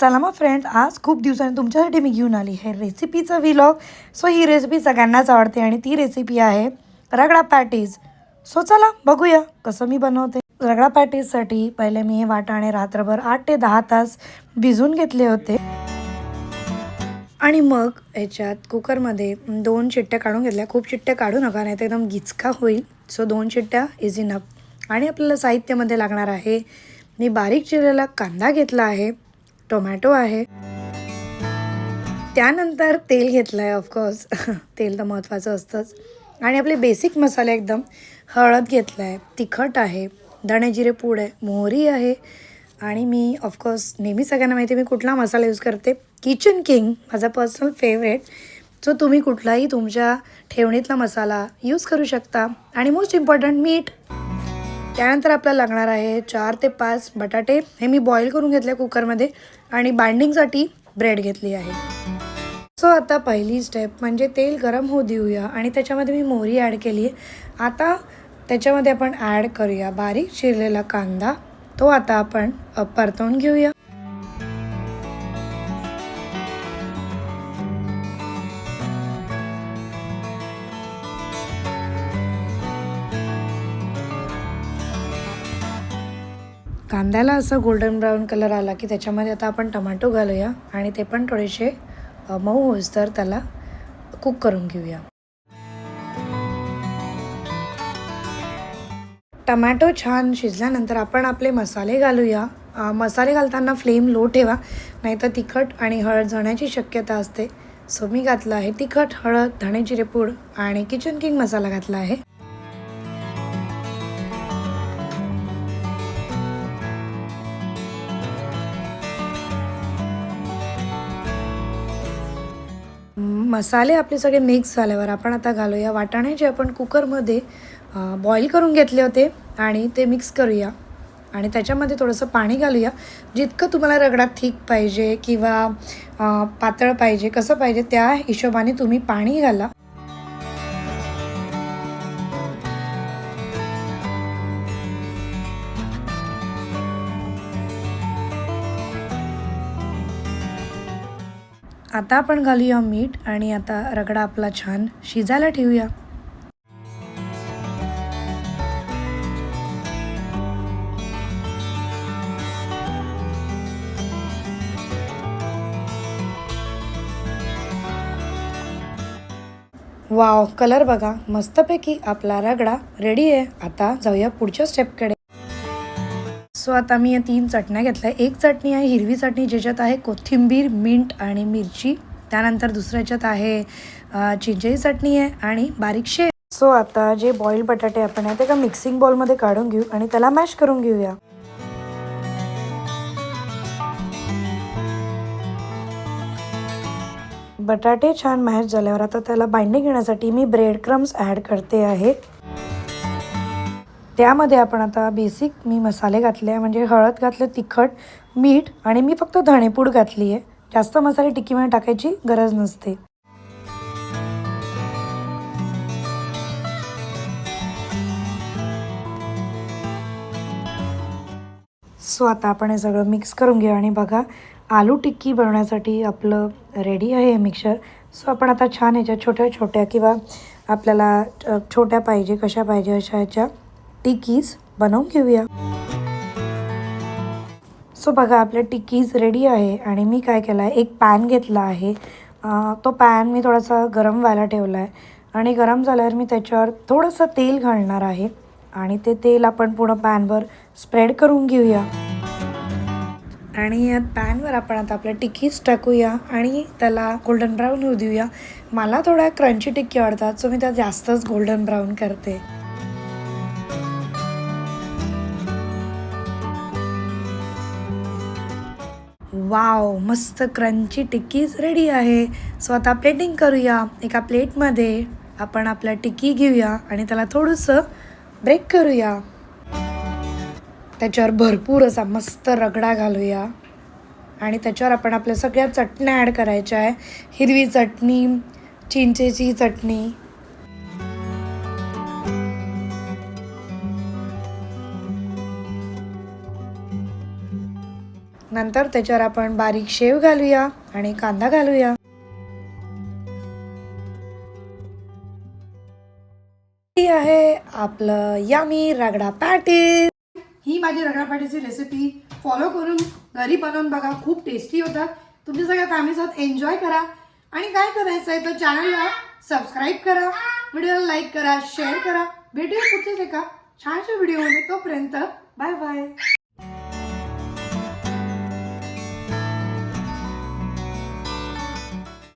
चला मग फ्रेंड आज खूप दिवसांनी तुमच्यासाठी मी घेऊन आली हे रेसिपीचं व्हिलॉग सो ही रेसिपी सगळ्यांनाच आवडते आणि ती रेसिपी आहे रगडा पॅटीज सो चला बघूया कसं मी बनवते. रगडा पॅटीजसाठी पहिले मी हे वाटाणे रात्रभर आठ ते दहा तास भिजून घेतले होते. आणि मग याच्यात कुकरमध्ये दोन चिट्ट्या काढून घेतल्या. खूप चिट्ट्या काढू नका नाही तर एकदम गिचका होईल. सो दोन चिट्ट्या इज इनफ आणि आपल्याला साहित्यामध्ये लागणार आहे मी बारीक चिरलेला कांदा घेतला आहे. टोमॅटो आहे. त्यानंतर तेल घेतलं आहे ऑफकोर्स तेल तर महत्त्वाचं असतंच. आणि आपले बेसिक मसाले एकदम हळद घेतलं आहे तिखट आहे धणे जिरे पूड आहे मोहरी आहे. आणि मी ऑफकोर्स नेहमी सगळ्यांना माहिती आहे मी कुठला मसाला यूज करते. किचन किंग माझा पर्सनल फेवरेट सो तुम्ही कुठलाही तुमच्या ठेवणीतला मसाला यूज करू शकता. आणि मोस्ट इम्पॉर्टंट मीठ त्यानंतर आपल्याला लागणार आहे चार ते पाच बटाटे. हे मी बॉईल करून घेतले कुकरमध्ये आणि बाइंडिंगसाठी ब्रेड घेतली आहे. सो आता पहिली स्टेप म्हणजे तेल गरम होऊ देऊया आणि त्याच्यामध्ये मी मोहरी ॲड केली आहे. आता त्याच्यामध्ये आपण ॲड करूया बारीक चिरलेला कांदा. तो आता आपण परतवून घेऊया. कांद्याला असं गोल्डन ब्राऊन कलर आला की त्याच्यामध्ये आता आपण टमाटो घालूया आणि ते पण थोडेसे मऊ होईस तर त्याला कुक करून घेऊया. टमॅटो छान शिजल्यानंतर आपण आपले मसाले घालूया. मसाले घालताना फ्लेम लो ठेवा नाहीतर तिखट आणि हळद जाण्याची शक्यता असते. सो मी घातलं आहे तिखट हळद धणे जिरेपूड आणि किचन किंग मसाला घातला आहे. मसाले आपले सगळे मिक्स झाल्यावर आपण आता घालूया वाटाणे जे आपण कुकरमध्ये बॉईल करून घेतले होते आणि ते मिक्स करूया. आणि त्याच्यामध्ये थोडंसं पाणी घालूया. जितकं तुम्हाला रगडा थिक पाहिजे किंवा पातळ पाहिजे कसं पाहिजे त्या हिशोबाने तुम्ही पाणी घाला. आता आपण घालूया मीठ आणि आता रगडा आपला छान शिजायला ठेवूया. वाव कलर बघा मस्तपैकी आपला रगडा रेडी आहे. आता जाऊया पुढच्या स्टेपकडे सो आता मी या तीन चटण्या घेतल्या. एक चटणी आहे हिरवी चटणी ज्याच्यात आहे कोथिंबीर मिंट आणि मिरची. त्यानंतर दुसऱ्याच्यात आहे चिंचेची चटणी आहे आणि बारीक शे सो आता जे बॉईल बटाटे आपण आहे ते एका मिक्सिंग बॉलमध्ये काढून घेऊ आणि त्याला मॅश करून घेऊया. बटाटे छान मॅश झाल्यावर आता त्याला बाइंडिंग घेण्यासाठी मी ब्रेड क्रम्स ॲड करते आहे. त्यामध्ये आपण आता बेसिक मी मसाले घातले आहे. म्हणजे हळद घातलं तिखट मीठ आणि मी फक्त धणेपूड घातली आहे. जास्त मसाले टिक्कीमध्ये टाकायची गरज नसते. सो आता आपण हे सगळं मिक्स करून घेऊ आणि बघा आलू टिक्की बनवण्यासाठी आपलं रेडी आहे हे मिक्सर सो आपण आता छान ह्याच्या छोट्या छोट्या किंवा आपल्याला छोट्या पाहिजे कशा पाहिजे अशा ह्याच्या टिक्कीज बनवून घेऊया. सो बघा आपल्या टिक्कीज रेडी आहे आणि मी काय केलं आहे एक पॅन घेतला आहे. तो पॅन मी थोडासा गरम व्हायला ठेवला आहे आणि गरम झाल्यावर मी त्याच्यावर थोडंसं तेल घालणार आहे आणि ते तेल आपण पूर्ण पॅनवर स्प्रेड करून घेऊया. आणि या पॅनवर आपण आता आपल्या टिक्कीज टाकूया आणि त्याला गोल्डन ब्राऊन होऊ देऊया. मला थोड्या क्रंची टिक्की आवडतात सो मी त्या जास्तच गोल्डन ब्राऊन करते. वाव मस्त क्रंची टिक्कीज रेडी आहे. सो आता प्लेटिंग करूया. एका प्लेटमध्ये आपण आपल्या टिक्की घेऊया आणि त्याला थोडंसं ब्रेक करूया. त्याच्यावर भरपूर असा मस्त रगडा घालूया. आणि त्याच्यावर आपण आपल्या सगळ्या चटण्या ॲड करायच्या आहे. हिरवी चटणी चिंचेची चटणी. नंतर त्याच्यावर आपण बारीक शेव घालूया आणि कांदा घालूया. आहे आपलं यामी रगडा पॅटीस ही माझी रगडा पॅटीची रेसिपी फॉलो करून घरी बनवून बघा. खूप टेस्टी होतात तुमच्या सगळ्या फॅमिलीसोबत एन्जॉय करा. आणि काय करायचं आहे तर चॅनलला सबस्क्राईब करा. व्हिडिओला लाईक करा शेअर करा. भेटूया पुढच्याच एका छानशा व्हिडिओमध्ये तोपर्यंत बाय बाय